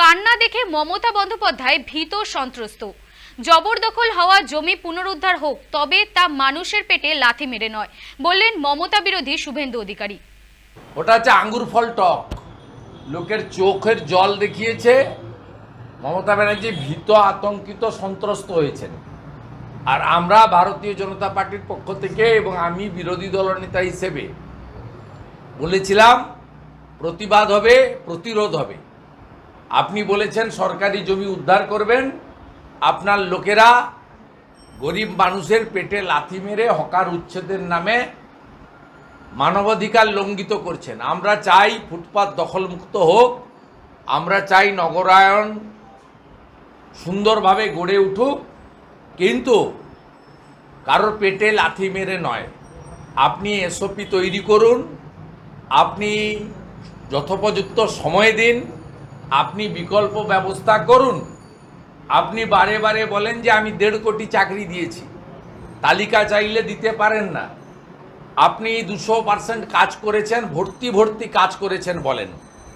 কান্না দেখে মমতা বন্দ্যোপাধ্যায় ভীত সন্ত্রস্ত। জবরদখল হওয়া জমি পুনরুদ্ধার হোক, তবে তা মানুষের পেটে লাথি মেরে নয়, বললেন মমতা বিরোধী শুভেন্দু অধিকারী। ওটা হচ্ছে আঙ্গুর ফল টক। লোকের চোখের জল দেখিয়েছে। মমতা ব্যানার্জি ভীত, আতঙ্কিত, সন্ত্রস্ত হয়েছেন। আর আমরা ভারতীয় জনতা পার্টির পক্ষ থেকে এবং আমি বিরোধী দলনেতা হিসেবে বলেছিলাম, প্রতিবাদ হবে, প্রতিরোধ হবে। আপনি বলেছেন সরকারি জমি উদ্ধার করবেন। আপনার লোকেরা গরিব মানুষের পেটে লাথি মেরে হকার উচ্ছেদের নামে মানবাধিকার লঙ্ঘিত করছেন। আমরা চাই ফুটপাত দখলমুক্ত হোক। আমরা চাই নগরায়ন সুন্দরভাবে গড়ে উঠুক। কিন্তু কারোর পেটে লাথি মেরে নয়। আপনি এসওপি তৈরি করুন। আপনি যথোপযুক্ত সময় দিন। আপনি বিকল্প ব্যবস্থা করুন। আপনি বারে বারে বলেন যে আমি দেড় কোটি চাকরি দিয়েছি। তালিকা চাইলে দিতে পারেন না। আপনি দুশো পার্সেন্ট কাজ করেছেন, ভর্তি ভর্তি কাজ করেছেন বলেন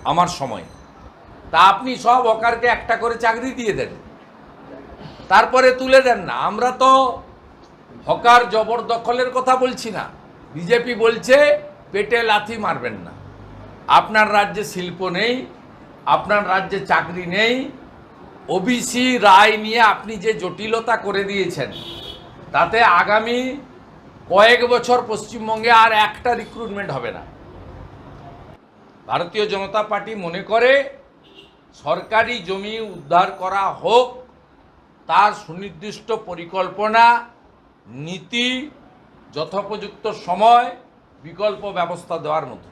আমার সময়। তা আপনি সব হকারকে একটা করে চাকরি দিয়ে দেন। তারপরে তুলে দেন না। আমরা তো হকার জবরদখলের কথা বলছি না। বিজেপি বলছে, পেটে লাথি মারবেন না। আপনার রাজ্যে শিল্প নেই আপনার রাজ্যে চাকরি নেই ওবিসি রায় নিয়ে আপনি যে জটিলতা করে দিয়েছেন, তাতে আগামী কয়েক বছর পশ্চিমবঙ্গে আর একটা রিক্রুটমেন্ট হবে না। ভারতীয় জনতা পার্টি মনে করে, সরকারি জমি উদ্ধার করা হোক, তার সুনির্দিষ্ট পরিকল্পনা, নীতি, যথোপযুক্ত সময়, বিকল্প ব্যবস্থা দেওয়ার মতো।